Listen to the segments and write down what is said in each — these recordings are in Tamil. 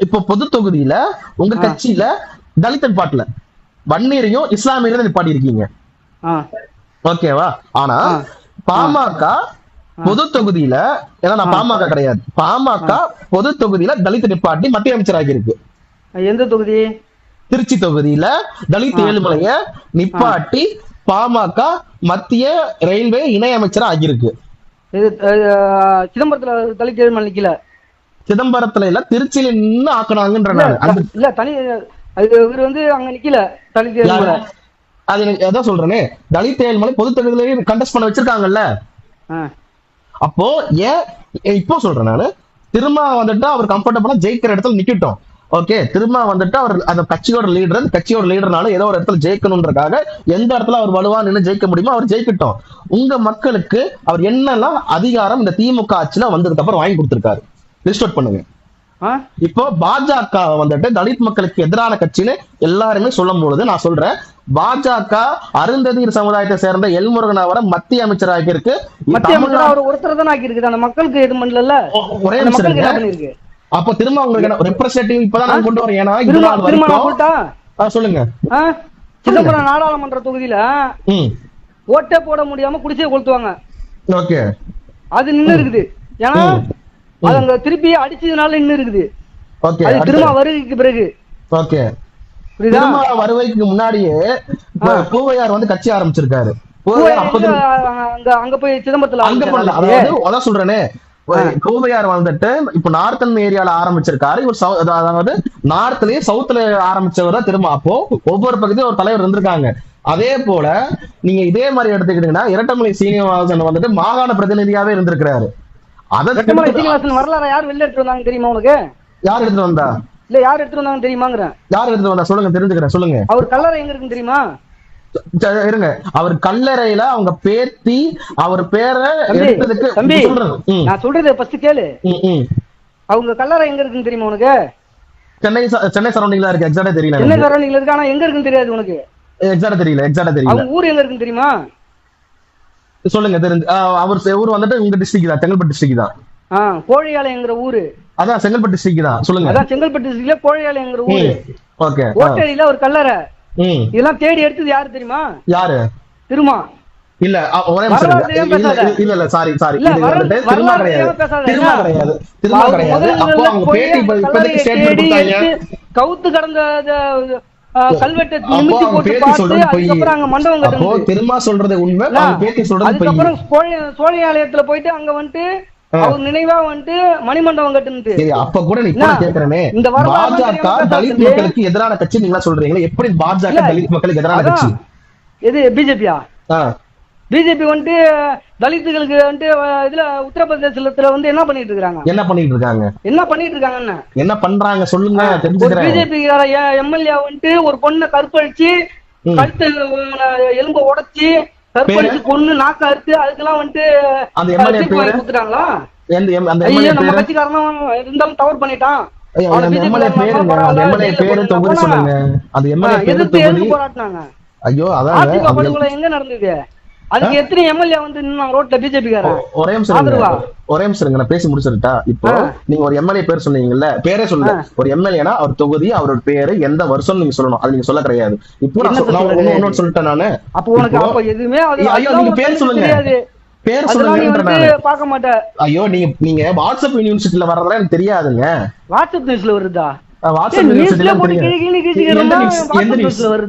இப்போ பொது தொகுதியில உங்க. கட்சியில தலித் பாட்டுல வன்னியரையும் இஸ்லாமியரையும் நிப்பாட்டி இருக்கீங்க ஓகேவா? ஆனா. பாமக பொது தொகுதியில ஏன்னா நான் பாமக கிடையாது. பாமக பொது தொகுதியில தலித் நிப்பாட்டி மத்திய அமைச்சராகி இருக்கு எந்த தொகுதி? திருச்சி தொகுதியில தலித் ஏழுமலைய நிப்பாட்டி பாமக மத்திய ரயில்வே இணை அமைச்சரா ஆகியிருக்கு. சிதம்பரத்துல தலித் ஏழுமலை நிக்கல. சிதம்பரத்துல இல்ல திருச்சியில நின்னு ஆக்குனாங்கன்ற இல்ல, தனி அது இவர் வந்து அங்க நிக்கல யாரு? அது எனக்கு அதான் சொல்றேனே. தலித் ஏழுமலை பொது தொகுதியில கண்டஸ்ட் பண்ண வச்சிருக்காங்கல்ல. அப்போ ஏன் இப்போ சொல்றேன் நானு. திரும்ப வந்துட்டு அவர் கம்ஃபர்டபுளா ஜெயிக்கிற இடத்துல நிக்கட்டும். ஓகே திரும்ப வந்துட்டு அவர் அந்த கட்சியோட லீடர் கட்சியோட லீடர்னால ஏதோ ஒரு இடத்துல ஜெயிக்கணும்ன்றக்காக எந்த இடத்துல அவர் வலுவா நின்னு ஜெயிக்க முடியுமோ அவர் ஜெயிக்கட்டும். உங்க மக்களுக்கு அவர் என்னெல்லாம் அதிகாரம் இந்த திமுக ஆட்சியில வந்ததுக்கு அப்புறம் வாங்கி கொடுத்திருக்காரு. லிஸ்ட் அவுட் பண்ணுங்க? இப்போ பாஜக வந்துட்டு தலித் மக்களுக்கு எதிரான கட்சின்னு எல்லாருமே சொல்லும் பொழுது நான் சொல்றேன். பாஜக அருந்ததியர் சமுதாயத்தை சேர்ந்த எல்முருகன் அவரை மத்திய அமைச்சராக இருக்கு. மத்திய அமைச்சர் அவர் ஒருத்தர் தான் ஆக்கி இருக்குது? அந்த மக்களுக்கு எது பண்ணல ஒரே மக்களுக்கு அப்ப திரும்ப உங்களுக்கு ரெப்ரஸன்டேட்டிவ் இப்பதான் நான் கொண்டு வரேன் ஏன்னா சொல்லுங்க? சிதம்பரம் நாடாளுமன்ற தொகுதியில ஓட்டே போட முடியாம குடிசையை கொளுத்துவாங்க. ஓகே. அது நின்னு இருக்குது. ஏன்னா. அது அங்க திருப்பி அடிச்சதுனால நின்னு இருக்குது. ஓகே அது திரும்ப வருகைக்கு பிறகு. ஓகே. திரும்ப வருவைக்கு முன்னாடியே பூவையார் வந்து கட்சி ஆரம்பிச்சிருக்காரு. அங்க அங்க போய் சிதம்பரத்துல அங்க. அதாவது அதான் சொல்றேனே. கோவையார் வந்துட்டு இப்ப நார்த்தன் ஏரியால ஆரம்பிச்சிருக்காரு. இவர் அதாவது நார்த்லயே சவுத்ல ஆரம்பிச்சவர் தான் திரும்ப அப்போ ஒவ்வொரு பகுதியும் ஒரு தலைவர் இருந்திருக்காங்க. அதே போல நீங்க இதே மாதிரி எடுத்துக்கிட்டீங்கன்னா இரட்டமலை சீனிவாசன் வந்துட்டு மாகாண பிரதிநிதியாவே இருந்திருக்கிறாரு. அதை வெட்டமலை சீனிவாசன் வரலாறு? யார் வெளில எடுத்து வந்தாங்க தெரியுமா உனக்கு? யார் எடுத்துட்டு வந்தா? இல்ல யார் எடுத்து வந்தாங்க தெரியுமாங்கிறேன். யார் எடுத்துட்டு வந்தா? சொல்லுங்க தெரிஞ்சுக்கிறேன் சொல்லுங்க. அவர் கல்லறை எங்க இருக்குன்னு தெரியுமா? இருங்க. அவர் கல்லறையில அவங்க பேத்தி அவர் பேரை எடுத்ததுக்கு தம்பி. நான் சொல்றது ஃபர்ஸ்ட் கேளு. அவங்க கல்லறை எங்க இருக்குன்னு தெரியுமா உனக்கு? சென்னை சென்னை சரௌண்டிங்ல இருக்கு எக்ஸாக்டா தெரியல என்ன சரௌண்டிங்ல இருக்கு ஆனா எங்க இருக்குன்னு தெரியாது உனக்கு? எக்ஸாக்டா தெரியல எக்ஸாக்டா தெரியல. அவங்க ஊர் எங்க இருக்குன்னு தெரியுமா? சொல்லுங்க தெரிஞ்சு. அவர் ஊர் வந்துட்டு உங்க டிஸ்ட்ரிக்ட் தான் செங்கல்பட்டு டிஸ்ட்ரிக்ட் தான். ஆ கோழியாலைங்கிற ஊரு. அதான் செங்கல்பட்டு டிஸ்ட்ரிக்ட் தான் சொல்லுங்க. அதான் செங்கல்பட்டு டிஸ்ட்ரிக்ட்ல கோழியாலைங்கிற ஊரு. ஓகே ஓட்டடியில ஒரு கல்லறை. இதெல்லாம் தேடி எடுத்தது யாரு தெரியுமா? யாரு? திருமா. இல்ல ஒரே இல்ல? இல்ல சாரி சாரி வரலாறு கிடையாது. என்ன? கிடையாது. அவங்க கிடையாது. அப்போ அவங்க பேட்டி இப்போதைக்கு ஸ்டேட்மெண்ட் கொடுத்தாங்க. கவுத்து கடந்த கல்வெட்டை நிமித்தி போட்டு பார்த்து சொல்றது பொய். அதுக்கப்புறம் அங்க மண்டபம் அப்போ கட்டணும் திரும்ப சொல்றது உண்மை சொல்றது அதுக்கப்புறம் சோழ- சோழியாலயத்துல போயிட்டு அங்க வந்துட்டு அவர் நினைவா வந்துட்டு மணிமண்டபம் கட்டுனுட்டு சரி அப்ப கூட நீ? கேக்குறேனே. இந்த பாஜக தலித். மக்களுக்கு எதிரான கட்சி நீங்களா சொல்றீங்களா எப்படி பாஜக தலித் மக்களுக்கு எதிரான. கட்சி? எது பிஜேபியா? ஆ, பிஜேபி வந்துட்டு தலித்துகளுக்கு வந்துட்டு இதுல உத்தரப்பிரதேசத்துல வந்து என்ன பண்ணிட்டு இருக்காங்க என்ன பண்ணிட்டு இருக்காங்க என்ன பண்ணிட்டு இருக்காங்கன்னு என்ன பண்றாங்க? சொல்லுங்க ஒரு பிஜேபி எம்எல்ஏ வந்துட்டு ஒரு பொண்ணை கற்பழிச்சு. கழுத்து எலும்ப உடைச்சு கற்பழிச்சு பொண்ணு நாக்க அறுத்து அதுக்கெல்லாம் வந்துட்டு அந்த பேரு? கொடுத்துட்டாங்களா? எம்எல்ஏ நம்ம பேரு? கட்சிக்காரனும் இருந்தாலும் தவறு பண்ணிட்டான். எம்எல்ஏ பேரு எங்க நடந்தது? அதுக்கு எத்தனை எம்எல்ஏ வந்து நின்னாங்க ரோட்ல பிஜேபி ஒரே நிமிஷம்? ஒரே நிமிஷம் நான் பேசி முடிச்சிருட்டா இப்போ. நீங்க ஒரு எம்எல்ஏ பேர் சொன்னீங்கல்ல பேரே சொல்லுங்க ஒரு எம்எல்ஏனா அவர் தொகுதி அவரோட பேரு எந்த வருஷம் நீங்க சொல்லணும். அது நீங்க சொல்ல கிடையாது. இப்போ நான் நான் ஒண்ணு சொல்லிட்டேன் நானு. அப்போ உனக்கு அப்ப எதுவுமே ஐயோ, நீங்க பேர் சொல்லுங்க. பேர் அதெல்லாம் நீ சொல்லுங்கன்ற வந்து நானு. பார்க்க மாட்ட. ஐயோ நீங்க நீங்க வாட்ஸ்அப் யூனிவர்சிட்டில வர்றதெல்லாம் எனக்கு தெரியாதுங்க. வாட்ஸ்அப் நியூஸ்ல வருதா? வாட்ஸ்அப் யூனிவர்சிட்டில எந்த நியூஸ்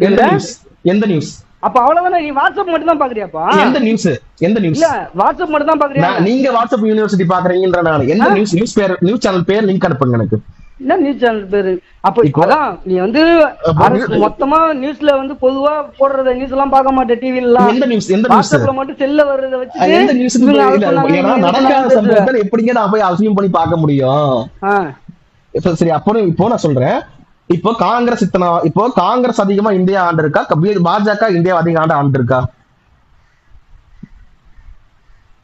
எந்த? நியூஸ் எந்த நியூஸ் அப்ப அவ்வளவுதானே? நீ வாட்ஸ்அப் மட்டும் தான் பாக்குறியாப்பா? எந்த நியூஸ் எந்த நியூஸ் இல்ல வாட்ஸ்அப் மட்டும் தான் பாக்குறியா நீங்க வாட்ஸ்அப் யூனிவர்சிட்டி பாக்குறீங்கன்ற நான் எந்த நியூஸ் நியூஸ் பேர் நியூஸ் சேனல் பேர் லிங்க் அனுப்புங்க எனக்கு. என்ன நியூஸ் சேனல் பேரு? அப்ப இப்போ- அதான் நீ வந்து மொத்தமா நியூஸ்ல வந்து பொதுவா போடுறத நியூஸ் எல்லாம் பார்க்க மாட்டேன் டிவில எல்லாம். எந்த நியூஸ் எந்த வாட்ஸ்அப்ல மட்டும் செல்ல வர்றத வச்சு எந்த நியூஸ் நடக்காத சம்பவத்தை எப்படிங்க நான் போய் அசியம் பண்ணி பார்க்க முடியும்? சரி அப்போ இப்போ நான் சொல்றேன். இப்போ காங்கிரஸ் இத்தனை இப்போ காங்கிரஸ் அதிகமா இந்தியா ஆண்டு இருக்கா பாஜக இந்தியா அதிக ஆண்டு ஆண்டு இருக்கா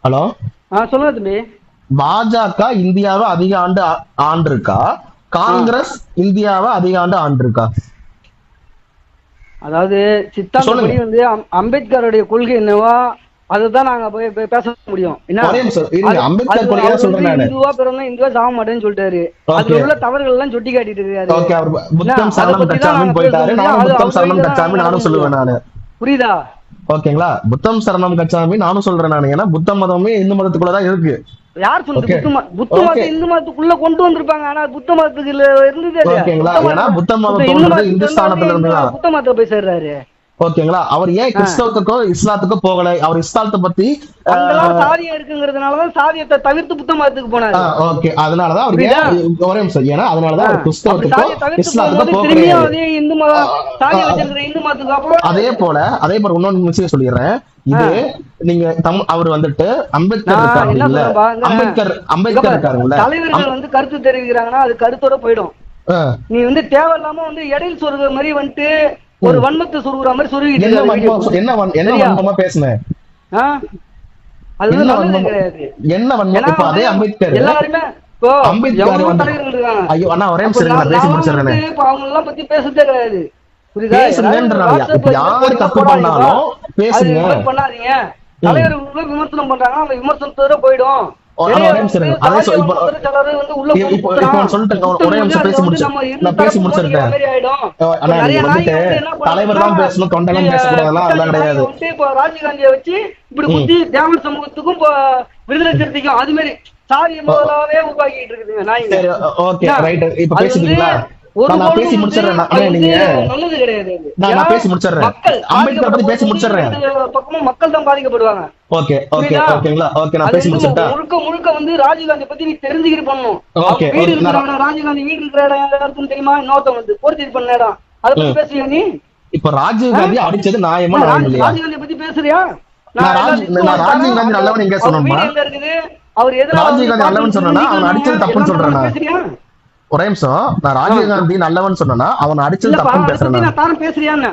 ஹலோ சொல்லுங்க தம்பி. பாஜக இந்தியாவை அதிக ஆண்டு ஆண்டு இருக்கா காங்கிரஸ் இந்தியாவை அதிக ஆண்டு ஆண்டு இருக்கா அதாவது சித்தாந்தப்படி. வந்து அம்- அம்பேத்கருடைய கொள்கை என்னவோ? அதுதான் நாங்க போய் பேச முடியும். இந்துவா பிறந்தா இந்துவா சாக மாட்டேன்னு சொல்லிட்டாரு. அதுல உள்ள தவறுகள் எல்லாம் சுட்டி காட்டிட்டு இருக்காரு. புரியுதா? ஓகேங்களா புத்தம் சரணம் கச்சாமி நானும் சொல்றேன் நானு. ஏன்னா புத்த மதமே இந்து மதத்துக்குள்ளதான் இருக்கு. யார் சொன்னது. புத்த மத புத்த மதத்தை Okay. இந்து மதத்துக்குள்ள கொண்டு வந்திருப்பாங்க. ஆனா புத்த மதத்துக்கு இருந்ததே புத்த மதம் மதம் வந்து இருந்துதான் புத்த மதத்தை போய் சேர்றாரு. ஓகேங்களா? அவர் ஏன் கிறிஸ்தவத்துக்கோ இஸ்லாத்துக்கோ போகல? அவர் இஸ்லாத்தை பத்தி சாதியம் இருக்குங்கிறதுனாலதான் சாதியத்தை தவிர்த்து புத்த மதத்துக்கு போனாரு. ஓகே. அதனாலதான் அவர் ஏன் ஒரே நிமிஷம். ஏன்னா அதனாலதான் அவர் கிறிஸ்தவத்துக்கோ இஸ்லாத்துக்கோ இந்து மதம் சாதியம் வச்சிருக்கிற இந்து மதத்துக்கு அதே போல அதே போல இன்னொன்னு விஷயம் சொல்லிடுறேன். இது நீங்க தம் அவர் வந்துட்டு அம்பேத்கர் நான் இருக்காரு என்ன இல்ல சொல்றேன் பாருங்க. அம்பேத்கர் அம்பேத்கர் இருக்காருல்ல தலைவர்கள் வந்து கருத்து தெரிவிக்கிறாங்கன்னா அது கருத்தோட போயிடும். நீ வந்து தேவையில்லாம வந்து இடையில் சொருகிற மாதிரி வந்துட்டு ஒரு வன்மத்தை சொருகிற மாதிரி சொருகிட்டு என்ன. என்ன? வன்மமா பேசுனேன்? அது என்ன வன்மம்? இப்ப அதே அம்பேத்கர். எல்லாருமே ஐயோ அண்ணா ஒரே நிமிஷம் நான் பேசி முடிச்சிடுறேன் அவங்க எல்லாம் பத்தி பேசுறதே கிடையாது. யாரு தப்பு. பண்ணாலும் பேசுங்க. பண்ணாதீங்க. தலைவர்கள் விமர்சனம் பண்றாங்க அந்த விமர்சனத்தோட போயிடும். நான் தலைவர் தான் பேசணும், அதெல்லாம் கிடையாது. வந்து இப்போ ராஜீவ்காந்தியை வச்சு இப்படி குத்தி தேவர் சமூகத்துக்கும் விடுதலை சிறுத்தைக்கும் அது மாதிரி சாதிய முதலாவே உருவாக்கிட்டு இருக்குதுங்க சரி ஓகே? ரைட் இப்ப ஒரு நான் பேசி முடிச்சிடுறேன் நீங்க நல்லது கிடையாது. நான் பேசி முடிச்சிடுறேன். மக்கள் அம்பேத்கர் பத்தி பேசி பாதிக்கப்படும்போது முடிச்சிடுறேன். ரெண்டு பக்கமும் மக்கள் தான் பாதிக்கப்படுவாங்க ஓகே ஓகே? ஓகேங்களா ஓகே நான் பேசி முழுக்க முழுக்க வந்து ராஜீவ்காந்தி பத்தி நீ தெரிஞ்சுக்கிட்டு பண்ணணும் வீடு இருக்கிற இடம் இருக்குன்னு தெரியுமா இன்னொருத்தவங்க வந்து போர்த்தி பண்ண இடம் அதை பத்தி ம். பேசுறியா நீ இப்ப ராஜீவ் காந்தி அடிச்சது நியாயமா இல்லையா ராஜீவ்காந்தி பத்தி பேசுறியா நான் ராஜீவ்- ராஜீவ் காந்தி நல்லவன் எங்க அவர் சொன்னோமா? எதனால ராஜீவ் காந்தி நல்லவன் சொன்னேனா? அவன் அடிச்சது தப்புன்னு சொல்றேனா? ஒரே நிமிஷம். நான் ராஜீவ் காந்தி நல்லவன் சொன்னா அவன் அடிச்சது தப்புன்னு பேசுறேன் பேசுறியான்னு.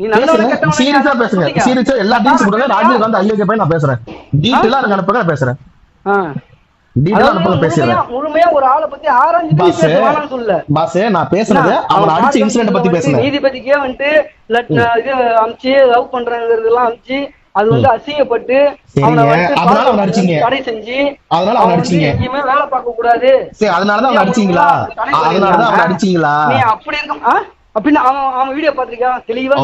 பேசுறேன் சீரியஸா பேசுங்க. சீரியஸா எல்லா டீல்ஸ் கொடுங்க. ராஜீவ் காந்தி ஐயோக்கிய போய் நான் பேசுறேன். டீட்டெயிலா எனக்கு அனுப்புங்க நான் பேசுறேன். டீட்டெயிலா அனுப்புங்க பேசுறேன் முழுமையா- ஒரு ஆளை பத்தி ஆராய்ஞ்சு சொல்ல பாஸ் நான் பேசுனது அவன் அடிச்ச இன்சிடென்ட் பத்தி பேசுனேன் நீதிபதிக்கே வந்துட்டு இது அமிச்சு லவ் பண்றாங்கிறதெல்லாம் அமிச்சு அது வந்து அசிங்கப்பட்டு. அவனை. தடை செஞ்சு அதனால அவனை அடிச்சீங்க. எங்கேயுமே வேலை பார்க்க கூடாது அதனாலதான் அவன் அடிச்சீங்களா அதனாலதான் அவன் அடிச்சீங்களா நீ அப்படி இருக்க ஆ? அப்படின்னு அவன் அவன் வீடியோ பாத்திருக்கியா தெளிவா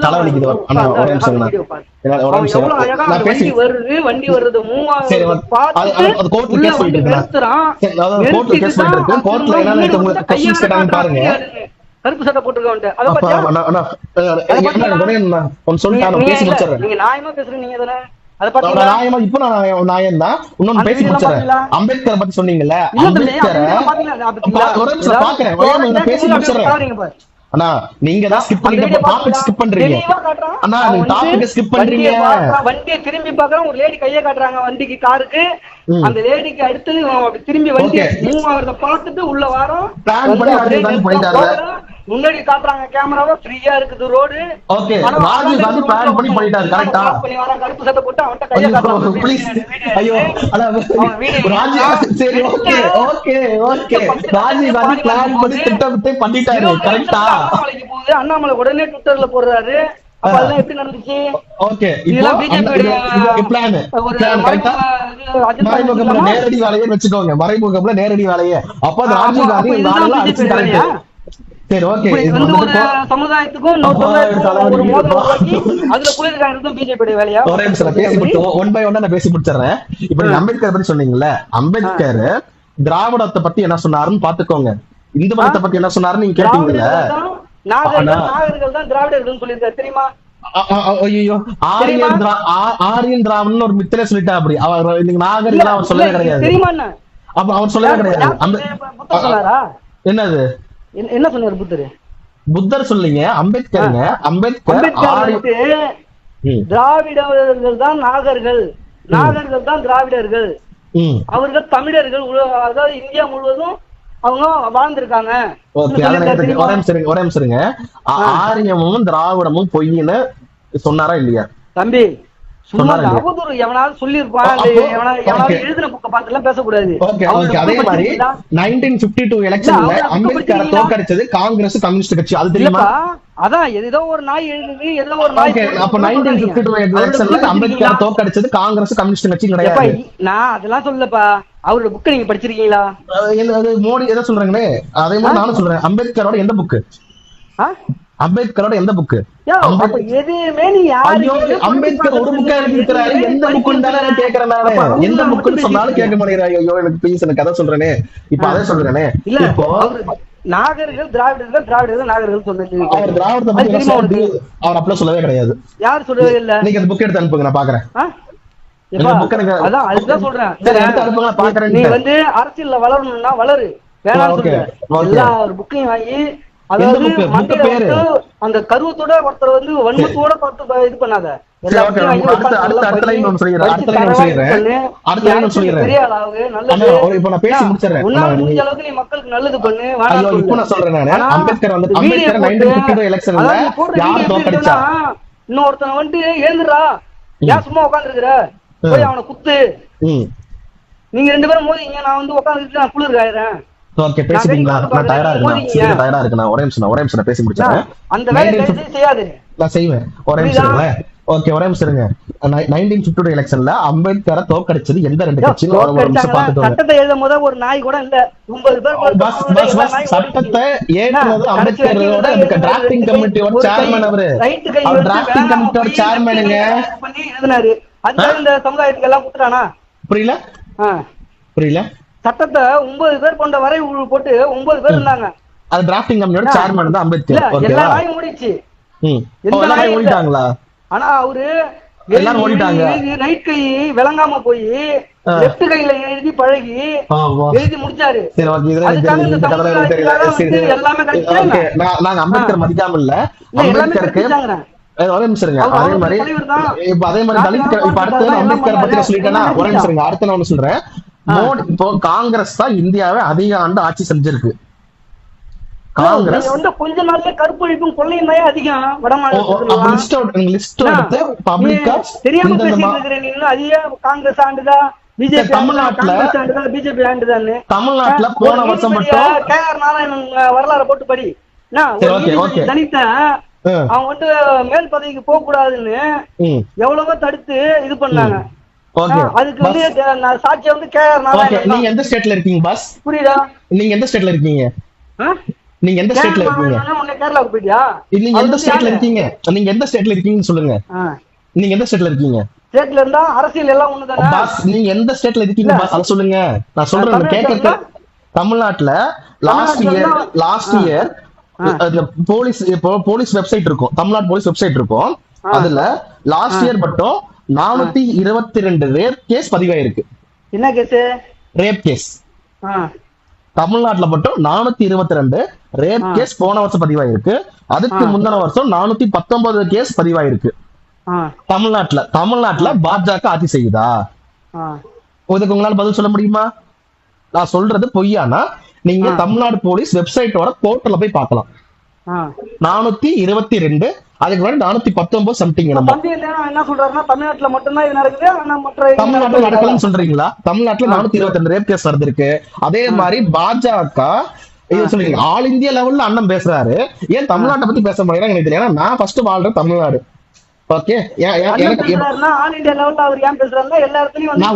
தலைவலிக்குது. அந்த ஒரே நிமிஷம் வண்டி வருது வண்டி வருது மூவ் சரி, ஆகுது அது- அது- அது- அது court ல உள்ள case வந்து போயிட்டு இருக்குண்ணா. நிறுத்துறான். சரி, அதாவது court ல case நிறுத்திட்டு போயிட்டு இருக்கு. தான் court ல திரும்ப என்னென்ன வீடு உங்களுக்கு வந்து கையை questions கேட்டாங்கன்னு பாருங்க. கருப்பு சட்டை போட்டுருக்கவன்ட்டு அதை நான் நீங்க- நியாயமா பேசுறீங்க பாத்தீங்களா நியாயமா இப்ப நான் நியாயம் நியாயம் தான். இன்னொன்னு அந்த பேசி முடிச்சிடுறேன்? அம்பேத்கர் பத்தி சொன்னீங்கல்ல அம்பேத்கரை பாக்குறேன். பேசி முடிச்சிடுறேன். அண்ணா நீங்க தான் ஸ்கிப் video டாபிக்? ஸ்கிப் பண்றீங்க. அண்ணா அவன் நீங்க வந்து டாபிக் ஸ்கிப் பண்றீங்க. வண்டியை திரும்பி பாக்குறான் ஒரு லேடி கையை காட்டுறாங்க வண்டிக்கு காருக்கு. அந்த லேடிக்கு அடுத்தது அப்படி திரும்பி வண்டி. மூவ் ஆகுறத பார்த்துட்டு உள்ள வரோம். பண்ணி. முன்னாடி காட்டுறாங்க கேமராவா. ஃப்ரீயா இருக்குது road okay Rajiv Gandhi plan பண்ணி பண்ணிட்டாரு கரெக்டா கருப்பு சட்டை போட்டு அவன்கிட்ட கையை காட்டுறான். ப்ளீஸ் ஐயோ அண்ணா, ராஜீவ் சரி okay okay okay Rajiv Gandhi plan பண்ணி திட்டமிட்டு பண்ணிட்டாரு கரெக்டா அண்ணாமலைக்கு போகுது. அண்ணாமலை உடனே ட்விட்டர்ல போடுறாரு. எப்படி நடந்துச்சு? ஓகே மறைமுகம்ல நேரடி வேலையே வச்சுக்கோங்க மறைமுகம்ல நேரடி வேலையே. அப்ப ராஜீவ் காந்தி சரி ஓகே சமுதாயத்துக்கும் அதுல பிஜேபி வேலையா? ஒரே நிமிஷம் பேசி ஒன் பை ஒன்னா நான் பேசி முடிச்சிடுறேன். இப்ப அம்பேத்கர் பத்தி சொன்னீங்கல்ல அம்பேத்கர் திராவிடத்தை பத்தி என்ன சொன்னாருன்னு பாத்துக்கோங்க இந்து மதத்தை பத்தி என்ன சொன்னாருன்னு நீங்க கேட்டீங்கல்ல. நாகர்கள் அண்ணா. நாகர்கள் தான் திராவிடர்கள் சொல்லியிருக்காரு. தெரியுமா? ஐயோ ஆரியன் திரா- ஆ- ஆரியன் திராவிடன் ஒரு மித்திலே சொல்லிட்டா அப்படி. அவர் இன்னைக்கு நாகரிகம் அவர் சொல்லவே இல்ல, கிடையாது. தெரியுமா என்ன? அப்ப அவர் சொல்லவே கிடையாது. யார் அந்த புத்தர் சொன்னாரா? என்னது? என்ன- என்ன சொன்னாரு புத்தர்? புத்தர் சொல்லிங்க. அம்பேத்கருங்க. அம்பேத்கர் அம்பேத்கர் திராவிடர்கள் தான் நாகர்கள். நாகர்கள் தான் திராவிடர்கள். அவர்கள் தமிழர்கள். அதாவது இந்தியா முழுவதும் அவங்க வாழ்ந்திருக்காங்க. ஒரே நிமிஷம் ஒரே நிமிஷம் ஆரியமும் திராவிடமும் பொய்ன்னு சொன்னாரா இல்லையா? தம்பி சும்மா? அவதூறு எவனாவது அப்போ, எவனா- எவனாவது. எழுதின புக்க பார்த்து எல்லாம் பேசக்கூடாது அதே மாதிரி? நைன்டீன் பிப்டி டூ எலெக்ஷன்ல அம்பேத்கரை தோக்கடிச்சது காங்கிரஸ் கம்யூனிஸ்ட் கட்சி. அது தெரியுமா? அதான் ஏதோ ஒரு நாய் எழுதுது ஏதோ ஒரு நாய் அப்ப நைன்டீன் பிப்டி டூ எலெக்ஷன்ல அம்பேத்கரை? தோக்கடிச்சது காங்கிரஸ் கம்யூனிஸ்ட் கட்சி கிடையாது. நான் அதெல்லாம் சொல்லப்பா அவரோட புக் நீங்க படிச்சிருக்கீங்களா? மோடி எதை சொல்றாங்களே. அதே மாதிரி நானும் சொல்றேன். அம்பேத்கரோட எந்த புக்கு ஆ? அம்பேத்கரோட எந்த அப்ப எதுவுமே நீ ஐயோ அம்பேத்கர் ஒரு புக்கா எழுதிருக்கிறாரு எந்த புக்குன்னு தானே கேக்குறேன் எந்த புக்குன்னு சொன்னாலும் கேட்க மாட்டேங்கிறாங்க ஐயோ எனக்கு ப்ளீஸ் எனக்கு கதை சொல்றேனே. இப்ப அதை சொல்றேனே. இல்ல இப்போ நாகர்கள் திராவிடர்கள் திராவிடர்கள் நாகர்கள் சொன்னது அவர் திராவிடத்தை? அவர் அப்பெல்லாம் சொல்லவே கிடையாது. யார் சொல்லவே இல்ல? நீங்க அந்த புக் எடுத்து அனுப்புங்க நான் பாக்குறேன். அதுதான் சொல்றேன். நீ. வந்து அரசியல்ல வளரணும்னா வளரு. வேணாம்னு. எல்லா ஒரு புக்கையும் வாங்கி அதாவது அந்த கருவத்தோட ஒருத்தர் வந்து வன்மத்தோட பார்த்து இது பண்ணாத. மக்களுக்கு நல்லது பண்ணு. இன்னொருத்தன் வந்துட்டு எழுந்துடா ஏன் சும்மா உட்காந்துருக்குற போய் அவனை குத்து. நீங்க ரெண்டு பேரும் மோதிங்க நான் வந்து உட்காந்துட்டு நான் குளிர் காயிறேன். ஓகே பேசிட்டீங்களா நான் டயர்டா இருக்கேன் டயர்டா இருக்கு நான் ஒரே நிமிஷம் ஒரே நிமிஷம் பேசி முடிச்சிடுறேன். அந்த வேலையை செய்யாது. நான் செய்வேன் ஒரே நிமிஷம் ஓகே ஒரே நிமிஷம் இருங்க. நைன்டீன் பிப்டி டூ எலெக்ஷன்ல அம்பேத்கரை தோக்கடிச்சது எந்த ரெண்டு யோ, கட்சின்னு ஒரு நிமிஷம்? பாத்துட்டு. சட்டத்தை எழுதும் போது ஒரு நாய் கூட இல்ல. ஒன்பது பேர் பஸ் பஸ் பஸ். சட்டத்தை கடைசி அம்பேத்கரோட வரைக்கும் டிராஃப்டிங் கமிட்டியோட சேர்மன் அவரு. அவர் டிராஃப்டிங் கமிட்டியோட சேர்மனுங்க பண்ணி எழுதினாரு. அதுக்காக இந்த சமுதாயத்துக்கு எல்லாம் குத்துறானா புரியல. புரியல. சட்டத்தை ஒன்பது பேர் கொண்ட வரை உ- போட்டு ஒன்பது பேர் இருந்தாங்க. அது டிராஃப்டிங் என்ன? சேர்மன் தான் அம்பேத்கர். எல்லா நாயும் ஓடிச்சு எல்லாரும். ஓடிட்டாங்களா? ஆனா அவரு எல்லாரும் ஓடிட்டாங்க. ரைட் கை விளங்காம போய். லெஃப்ட் கையில எழுதி பழகி. எழுதி முடிச்சாரு. நாங்க அம்பேத்கர் மதிக்காம இல்ல. அம்பேத்கருக்கு ஒரே நிமிஷம் இருங்க. அவர் அதே அவர் மாதிரி தலைவர் தான். இப்ப அதே மாதிரி நாட்டு தலித் இப்ப அடுத்து நாட்டு நான் அம்பேத்கர் பத்தி நான் நாட்டு சொல்லிட்டேன்னா நாட்டு ஒரே நிமிஷம் இருங்க. அடுத்து நான் ஒண்ணு சொல்றேன். மோடி இப்போ காங்கிரஸ் தான் இந்தியாவை அதிக ஆண்டு ஆட்சி செஞ்சிருக்கு. காங்கிரஸ் வந்து கொஞ்ச நாள்ல கற்பழிப்பும் கொள்ளையும் தான் அதிகம். வட மாநிலத்துல லிஸ்ட் லிஸ்ட் எடுத்து பப்ளிக்கா தெரியாம பேசிட்டு அதிக காங்கிரஸ் ஆண்டுதா? பிஜேபி தமிழ்நாட்டுல- பிஜேபி தமிழ்நாட்டுல போன வருஷம் மட்டும் நாராயணன் வரலாறு போட்டு படி. தலித்த அவன் வந்து மேல் பதவிக்கு போக கூடாதுன்னு எவ்வளவோ தடுத்து இது பண்ணாங்க. அதுக்கு வந்து நான் சாட்சியம் வந்து நாராயணன் நீங்க. எந்த ஸ்டேட்ல இருக்கீங்க பாஸ்? புரியுதா? நீங்க எந்த ஸ்டேட்ல இருக்கீங்க? நீங்க எந்த ஸ்டேட்ல இருக்கீங்க? கேரளாவுக்கு போயிட்டியா? நீங்க எந்த ஸ்டேட்ல? இருக்கீங்க? நீங்க எந்த ஸ்டேட்ல இருக்கீங்கன்னு சொல்லுங்க. நீங்க எந்த ஸ்டேட்ல இருக்கீங்க? ஸ்டேட்ல இருந்தா அரசியல் எல்லாம் ஒண்ணுதானே? பாஸ். நீங்க எந்த ஸ்டேட்ல இருக்கீங்க. பாஸ்? அத சொல்லுங்க. நான் சொல்றேன் கேட்க தமிழ்நாட்டுல last year. Last. Year police இப்போ போலீஸ் வெப்சைட் இருக்கும். தமிழ்நாடு போலீஸ் வெப்சைட் இருக்கும். அதுல லாஸ்ட் இயர் மட்டும் நானூத்தி இருபத்தி ரெண்டு ரேப் கேஸ் பதிவாயிருக்கு. என்ன கேஸ்? Rape case. தமிழ்நாட்டுல மட்டும் நானூத்தி இருபத்தி ரெண்டு ரேப். கேஸ் போன வருஷம் பதிவாயிருக்கு. அதுக்கு. முந்தின வருஷம் நானூத்தி பத்தொன்பது கேஸ் பதிவாயிருக்கு. தமிழ்நாட்டுல தமிழ்நாட்டுல பாஜக ஆட்சி செய்யுதா? இதுக்கு உங்களால பதில் சொல்ல முடியுமா? நான் சொல்றது பொய்யானா? நீங்க. தமிழ்நாடு போலீஸ் வெப்சைட்டோட போர்ட்டல்ல போய் பார்க்கலாம். நானூத்தி இருபத்தி ரெண்டு அதுக்கு முன்னாடி நானூத்தி பத்தொன்பது சம்திங் நம்ம என்ன சொல்றாருன்னா தமிழ்நாட்டுல மட்டும்தான் இது நடக்குது தமிழ்நாட்டுல நடக்கலன்னு சொல்றீங்களா? தமிழ்நாட்டுல நானூத்தி இருபத்தி ரெண்டு ரேப் கேஸ் வந்திருக்கு அதே மாதிரி பாஜக இது சொல்றீங்க ஆல் இந்தியா லெவல்ல அண்ணன் பேசுறாரு. ஏன் தமிழ்நாட்டை பத்தி பேச மாட்டேங்கிறாங்க எனக்கு தெரியல. ஏன்னா நான் ஃபர்ஸ்ட் வாழ்றேன் தமிழ்நாடு. ஓகே எனக்கு ஆல் இந்தியா லெவல்ல அவர் ஏன் பேசுறாருன்னா எல்லா இடத்துலயும்